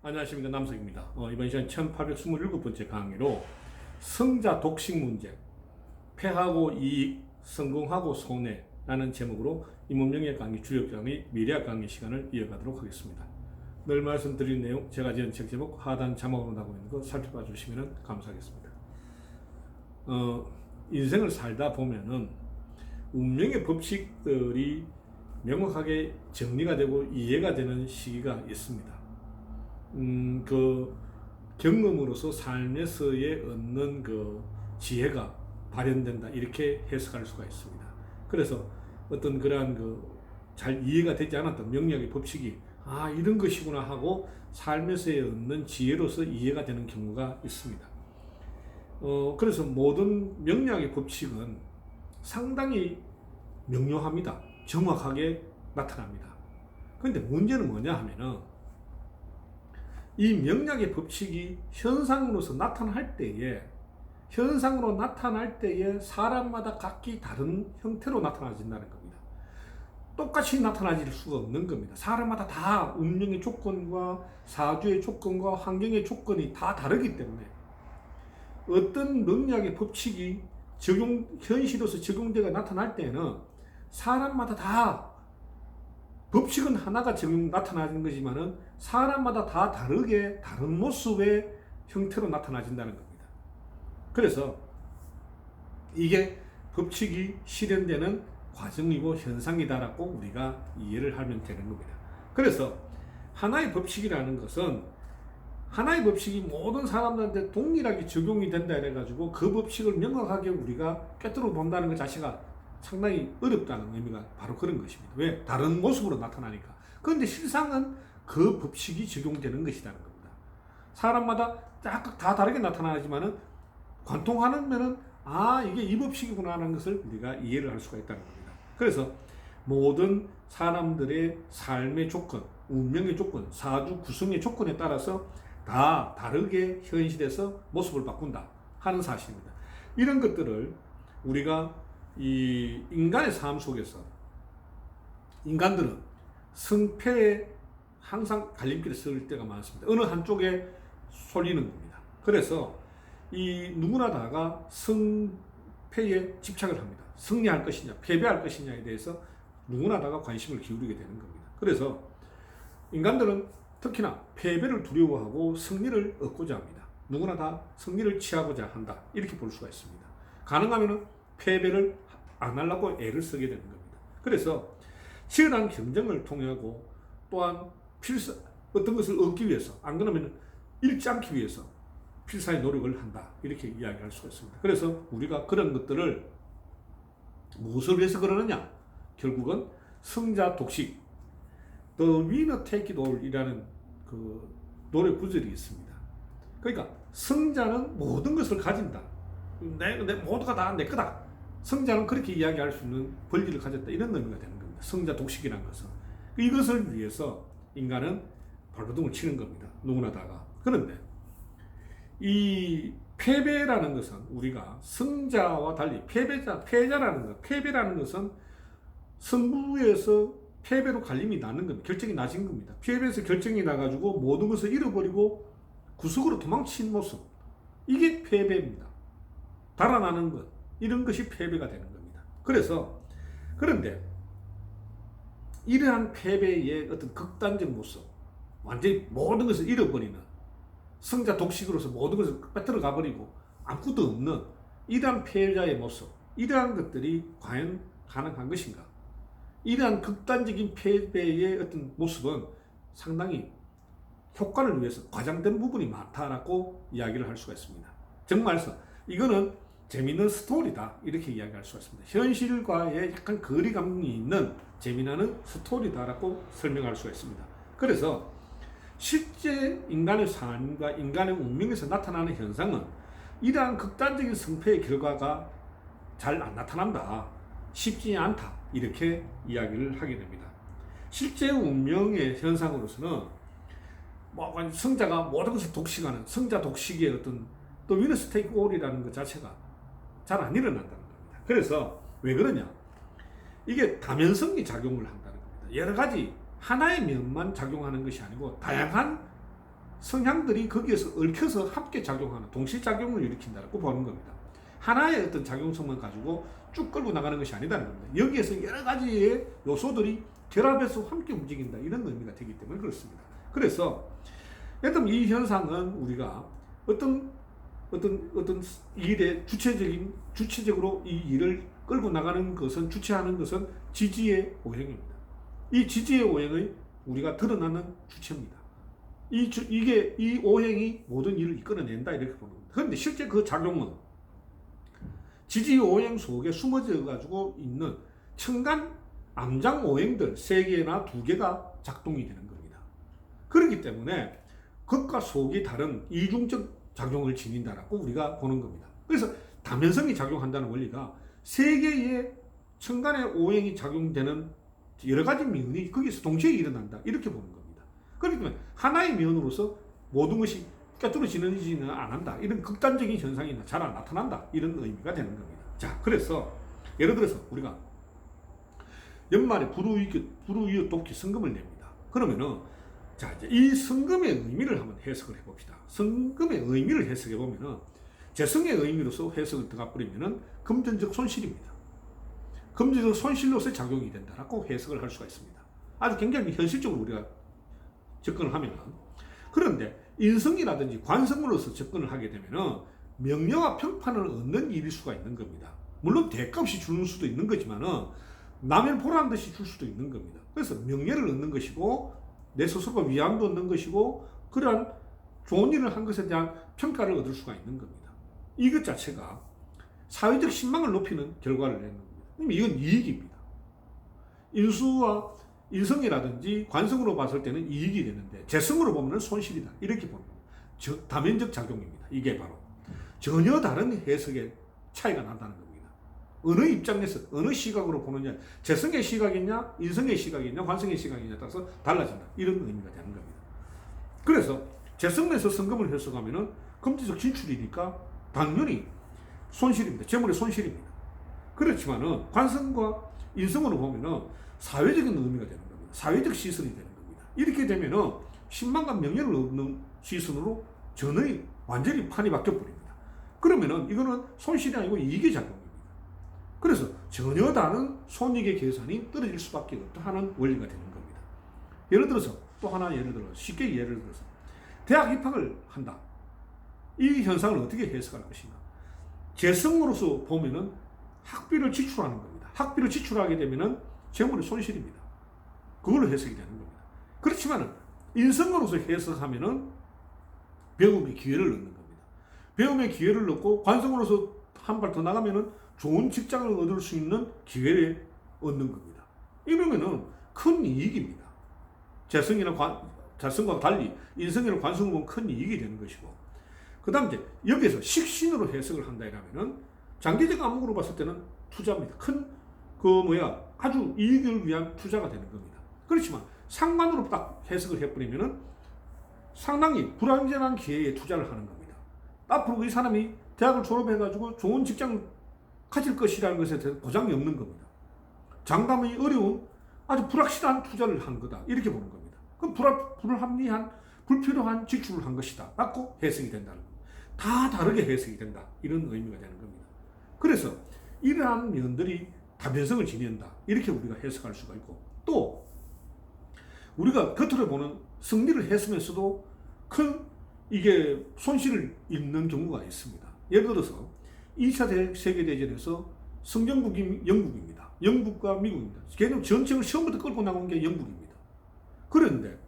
안녕하십니까 남석입니다. 어, 이번 시간 1827번째 강의로 성자 독식 문제 패하고 이익, 성공하고 손해라는 제목으로 인문명예 강의 주력 강의 미래학 강의 시간을 이어가도록 하겠습니다. 늘 말씀드린 내용 제가 지은 책 제목 하단 자막으로 나오고 있는 거 살펴봐 주시면 감사하겠습니다. 어, 인생을 살다 보면은 운명의 법칙들이 명확하게 정리가 되고 이해가 되는 시기가 있습니다. 음, 그 경험으로서 삶에서의 얻는 그 지혜가 발현된다 이렇게 해석할 수가 있습니다. 그래서 어떤 그러한 그 잘 이해가 되지 않았던 명리학의 법칙이 아 이런 것이구나 하고 삶에서의 얻는 지혜로서 이해가 되는 경우가 있습니다. 어 그래서 모든 명리학의 법칙은 상당히 명료합니다. 정확하게 나타납니다. 그런데 문제는 뭐냐 하면은 이 명략의 법칙이 현상으로서 나타날 때에 현상으로 나타날 때에 사람마다 각기 다른 형태로 나타나진다는 겁니다. 똑같이 나타나질 수가 없는 겁니다. 사람마다 다 운명의 조건과 사주의 조건과 환경의 조건이 다 다르기 때문에 어떤 명략의 법칙이 적용 현실로서 적용되가 나타날 때는 사람마다 다 법칙은 하나가 적용 나타나는 거지만은 사람마다 다 다르게 다른 모습의 형태로 나타나진다는 겁니다. 그래서 이게 법칙이 실현되는 과정이고 현상이다라고 우리가 이해를 하면 되는 겁니다. 그래서 하나의 법칙이라는 것은 하나의 법칙이 모든 사람들한테 동일하게 적용이 된다 해가지고 그 법칙을 명확하게 우리가 꿰뚫어 본다는 것 자체가 상당히 어렵다는 의미가 바로 그런 것입니다. 왜? 다른 모습으로 나타나니까. 그런데 실상은 그 법칙이 적용되는 것이라는 겁니다. 사람마다 각각 다 다르게 나타나지만은 관통하는 면은 아 이게 이 법칙이구나 하는 것을 우리가 이해를 할 수가 있다는 겁니다. 그래서 모든 사람들의 삶의 조건, 운명의 조건, 사주 구성의 조건에 따라서 다 다르게 현실에서 모습을 바꾼다 하는 사실입니다. 이런 것들을 우리가 이 인간의 삶 속에서 인간들은 승패에 항상 갈림길에 설 때가 많습니다. 어느 한쪽에 쏠리는 겁니다. 그래서 이 누구나 다가 승패에 집착을 합니다. 승리할 것이냐, 패배할 것이냐에 대해서 누구나 다가 관심을 기울이게 되는 겁니다. 그래서 인간들은 특히나 패배를 두려워하고 승리를 얻고자 합니다. 누구나 다 승리를 취하고자 한다. 이렇게 볼 수가 있습니다. 가능하면 패배를 안 하려고 애를 쓰게 되는 겁니다. 그래서 치열한 경쟁을 통하고 또한 필사 어떤 것을 얻기 위해서 안 그러면 잃지 않기 위해서 필사의 노력을 한다 이렇게 이야기할 수가 있습니다. 그래서 우리가 그런 것들을 무엇을 위해서 그러느냐? 결국은 승자 독식 The winner take it all이라는 그 노래 구절이 있습니다. 그러니까 승자는 모든 것을 가진다. 내, 내 모두가 다 내 거다. 승자는 그렇게 이야기할 수 있는 권리를 가졌다 이런 의미가 되는 겁니다. 승자 독식이라는 것은 이것을 위해서 인간은 발버둥을 치는 겁니다. 누구나 다가 그런데 이 패배라는 것은 우리가 승자와 달리 패배자 패자라는 것 패배라는 것은 승부에서 패배로 갈림이 나는 겁니다. 결정이 나진 겁니다. 패배에서 결정이 나가지고 모든 것을 잃어버리고 구석으로 도망친 모습 이게 패배입니다. 달아나는 것 이런 것이 패배가 되는 겁니다. 그래서 그런데 이러한 패배의 어떤 극단적 모습, 완전히 모든 것을 잃어버리는 승자 독식으로서 모든 것을 빼들어 가버리고 아무것도 없는 이러한 패자의 모습, 이러한 것들이 과연 가능한 것인가? 이러한 극단적인 패배의 어떤 모습은 상당히 효과를 위해서 과장된 부분이 많다라고 이야기를 할 수가 있습니다. 정말서 이거는 재미있는 스토리다 이렇게 이야기할 수가 있습니다. 현실과의 약간 거리감이 있는 재미나는 스토리다라고 설명할 수가 있습니다. 그래서 실제 인간의 삶과 인간의 운명에서 나타나는 현상은 이러한 극단적인 승패의 결과가 잘 안 나타난다. 쉽지 않다. 이렇게 이야기를 하게 됩니다. 실제 운명의 현상으로서는 뭐 승자가 모든 것을 독식하는 승자 독식의 어떤 또 위너스 테이크 올이라는 것 자체가 잘 안 일어난다는 겁니다. 그래서 왜 그러냐? 이게 다면성이 작용을 한다는 겁니다. 여러 가지 하나의 면만 작용하는 것이 아니고 다양한 성향들이 거기에서 얽혀서 함께 작용하는 동시 작용을 일으킨다고 보는 겁니다. 하나의 어떤 작용성만 가지고 쭉 끌고 나가는 것이 아니다는 겁니다. 여기에서 여러 가지의 요소들이 결합해서 함께 움직인다 이런 의미가 되기 때문에 그렇습니다. 그래서 여튼 이 현상은 우리가 어떤 어떤 어떤 일의 주체적인 주체적으로 이 일을 끌고 나가는 것은 주체하는 것은 지지의 오행입니다. 이 지지의 오행의 우리가 드러나는 주체입니다. 이 주, 이게 이 오행이 모든 일을 이끌어낸다 이렇게 보는 겁니다. 그런데 실제 그 작용은 지지 오행 속에 숨어져 가지고 있는 천간 암장 오행들 세 개나 두 개가 작동이 되는 겁니다. 그렇기 때문에 극과 속이 다른 이중적 작용을 지닌다라고 우리가 보는 겁니다. 그래서 다면성이 작용한다는 원리가 세 개의 천간의 오행이 작용되는 여러 가지 면이 거기서 동시에 일어난다 이렇게 보는 겁니다. 그렇기 때문에 하나의 면으로서 모든 것이 꿰뚫어지는지는 안 한다 이런 극단적인 현상이 잘 안 나타난다 이런 의미가 되는 겁니다. 자 그래서 예를 들어서 우리가 연말에 불우이웃 불우이웃 돕기 성금을 냅니다. 그러면은 자 이제 이 성금의 의미를 한번 해석을 해봅시다. 성금의 의미를 해석해 보면은 재성의 의미로서 해석을 들어가 버리면은 금전적 손실입니다. 금전적 손실로서 작용이 된다라고 해석을 할 수가 있습니다. 아주 굉장히 현실적으로 우리가 접근을 하면은 그런데 인성이라든지 관성으로서 접근을 하게 되면은 명령과 평판을 얻는 일일 수가 있는 겁니다. 물론 대값이 주는 수도 있는 거지만은 남을 보란 듯이 줄 수도 있는 겁니다. 그래서 명예를 얻는 것이고 내 스스로가 위안도 얻는 것이고 그러한 좋은 일을 한 것에 대한 평가를 얻을 수가 있는 겁니다. 이것 자체가 사회적 신망을 높이는 결과를 내는 겁니다. 이건 이익입니다. 인수와 인성이라든지 관성으로 봤을 때는 이익이 되는데 재성으로 보면 손실이다. 이렇게 겁니다. 저, 다면적 작용입니다. 이게 바로 전혀 다른 해석의 차이가 난다는 겁니다. 어느 입장에서 어느 시각으로 보느냐 재성의 시각이냐 인성의 시각이냐 관성의 시각이냐 따라서 달라진다. 이런 의미가 되는 겁니다. 그래서 재성에서 성금을 해석하면은 금지적 진출이니까 당연히 손실입니다. 재물의 손실입니다. 그렇지만은 관성과 인성으로 보면은 사회적인 의미가 되는 겁니다. 사회적 시선이 되는 겁니다. 이렇게 되면은 신망과 명예를 얻는 시선으로 전의 완전히 판이 바뀌어 버립니다. 그러면은 이거는 손실이 아니고 이익의 작용입니다. 그래서 전혀 다른 손익의 계산이 떨어질 수밖에 없다 하는 원리가 되는 겁니다. 예를 들어서 또 하나 예를 들어 쉽게 예를 들어서 대학 입학을 한다. 이 현상을 어떻게 해석할 것인가? 재성으로서 보면은 학비를 지출하는 겁니다. 학비를 지출하게 되면은 재물의 손실입니다. 그걸로 해석이 되는 겁니다. 그렇지만 인성으로서 해석하면은 배움의 기회를 얻는 겁니다. 배움의 기회를 얻고 관성으로서 한 발 더 나가면은 좋은 직장을 얻을 수 있는 기회를 얻는 겁니다. 이러면은 큰 이익입니다. 재성이나 관, 재성과 달리 인성이나 관성을 보면 큰 이익이 되는 것이고 그 다음 이제 여기에서 식신으로 해석을 한다 이러면은 장기적 암흑으로 봤을 때는 투자입니다. 큰 그 뭐야 아주 이익을 위한 투자가 되는 겁니다. 그렇지만 상관으로 딱 해석을 해버리면은 상당히 불안전한 기회에 투자를 하는 겁니다. 앞으로 이 사람이 대학을 졸업해가지고 좋은 직장을 가질 것이라는 것에 대해서 보장이 없는 겁니다. 장담이 어려운 아주 불확실한 투자를 한 거다. 이렇게 보는 겁니다. 그럼 불합, 불합리한, 불필요한 지출을 한 것이다. 라고 해석이 된다는 겁니다. 다 다르게 해석이 된다. 이런 의미가 되는 겁니다. 그래서 이러한 면들이 다변성을 지닌다. 이렇게 우리가 해석할 수가 있고 또 우리가 겉으로 보는 승리를 했으면서도 큰 이게 손실을 입는 경우가 있습니다. 예를 들어서 2차 세계대전에서 승전국이 영국입니다. 영국과 미국입니다. 걔는 전쟁을 처음부터 끌고 나온 게 영국입니다. 그런데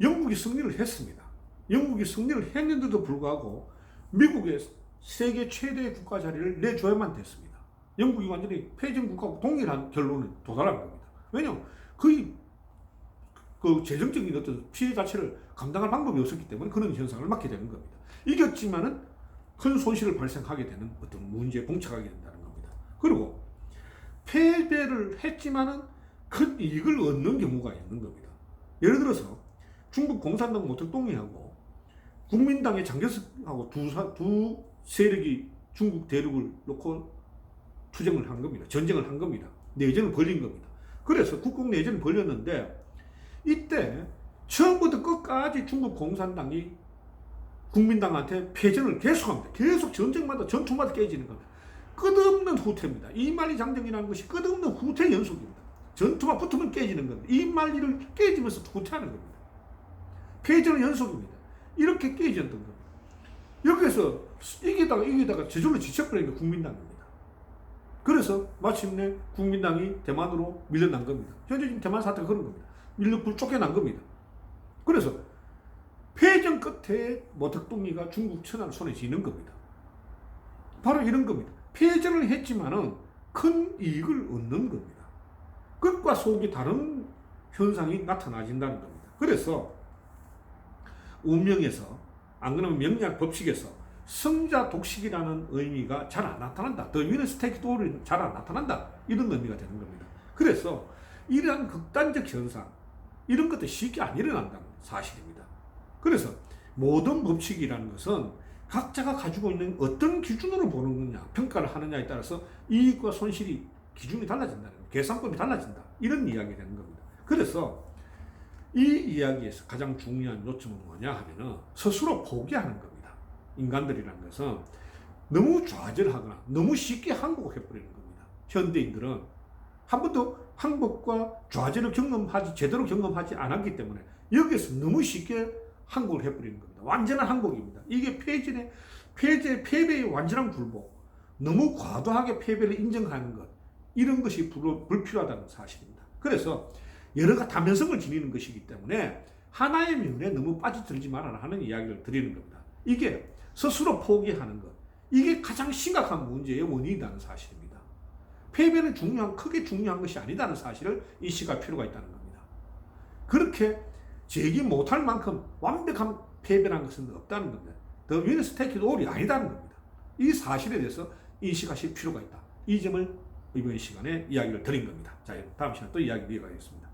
영국이 승리를 했습니다. 영국이 승리를 했는데도 불구하고 미국의 세계 최대의 국가 자리를 내줘야만 됐습니다. 영국이 완전히 패전 국가하고 동일한 결론에 도달한 겁니다. 왜냐하면 거의 그 재정적인 어떤 피해 자체를 감당할 방법이 없었기 때문에 그런 현상을 맞게 되는 겁니다. 이겼지만은 큰 손실을 발생하게 되는 어떤 문제에 봉착하게 된다는 겁니다. 그리고 패배를 했지만은 큰 이익을 얻는 경우가 있는 겁니다. 예를 들어서 중국 공산당 모택동이하고 국민당의 장개석하고 두, 사, 두 세력이 중국 대륙을 놓고 투쟁을 한 겁니다. 전쟁을 한 겁니다. 내전을 벌린 겁니다. 그래서 국공 내전을 벌였는데 이때 처음부터 끝까지 중국 공산당이 국민당한테 패전을 계속합니다. 계속 전쟁마다 전투마다 깨지는 겁니다. 끝없는 후퇴입니다. 이말리 장정이라는 것이 끝없는 후퇴 연속입니다. 전투가 붙으면 깨지는 겁니다. 이말리를 깨지면서 후퇴하는 겁니다. 패전의 연속입니다. 이렇게 깨졌던 겁니다. 여기서 이기다가 이기다가 저절로 지쳐버리는 게 국민당입니다. 그래서 마침내 국민당이 대만으로 밀려난 겁니다. 현재 지금 대만 사태가 그런 겁니다. 밀려 불 쫓겨난 겁니다. 그래서 패전 끝에 모택동이가 중국 천안 손에 쥐는 겁니다. 바로 이런 겁니다. 패전을 했지만은 큰 이익을 얻는 겁니다. 끝과 속이 다른 현상이 나타나진다는 겁니다. 그래서 운명에서 안 그러면 명리학 법칙에서 성자 독식이라는 의미가 잘 안 나타난다. 더 위는 스테이크 도울이 잘안 나타난다. 이런 의미가 되는 겁니다. 그래서 이러한 극단적 현상, 이런 것도 쉽게 안 일어난다는 사실입니다. 그래서 모든 법칙이라는 것은 각자가 가지고 있는 어떤 기준으로 보는 거냐, 평가를 하느냐에 따라서 이익과 손실이 기준이 달라진다는 거예요. 계산법이 달라진다. 이런 이야기가 되는 겁니다. 그래서 이 이야기에서 가장 중요한 요점은 뭐냐 하면은 스스로 포기하는 겁니다. 인간들이라는 것은 너무 좌절하거나 너무 쉽게 항복해버리는 겁니다. 현대인들은 한 번도 항복과 좌절을 경험하지 제대로 경험하지 않았기 때문에 여기서 너무 쉽게 항복을 해버리는 겁니다. 완전한 항복입니다. 이게 패전의 패제 패배의 완전한 굴복, 너무 과도하게 패배를 인정하는 것 이런 것이 불, 불필요하다는 사실입니다. 그래서 여러 가지 다면성을 지니는 것이기 때문에 하나의 면에 너무 빠져들지 말아라 하는 이야기를 드리는 겁니다. 이게 스스로 포기하는 것, 이게 가장 심각한 문제의 원인이라는 사실입니다. 패배는 중요한, 크게 중요한 것이 아니다는 사실을 인식할 필요가 있다는 겁니다. 그렇게 제기 못할 만큼 완벽한 패배라는 것은 없다는 겁니다. 더 위는 스테이크 올이 아니다는 겁니다. 이 사실에 대해서 인식하실 필요가 있다. 이 점을 이번 시간에 이야기를 드린 겁니다. 자, 다음 시간에 또 이야기 이어가겠습니다.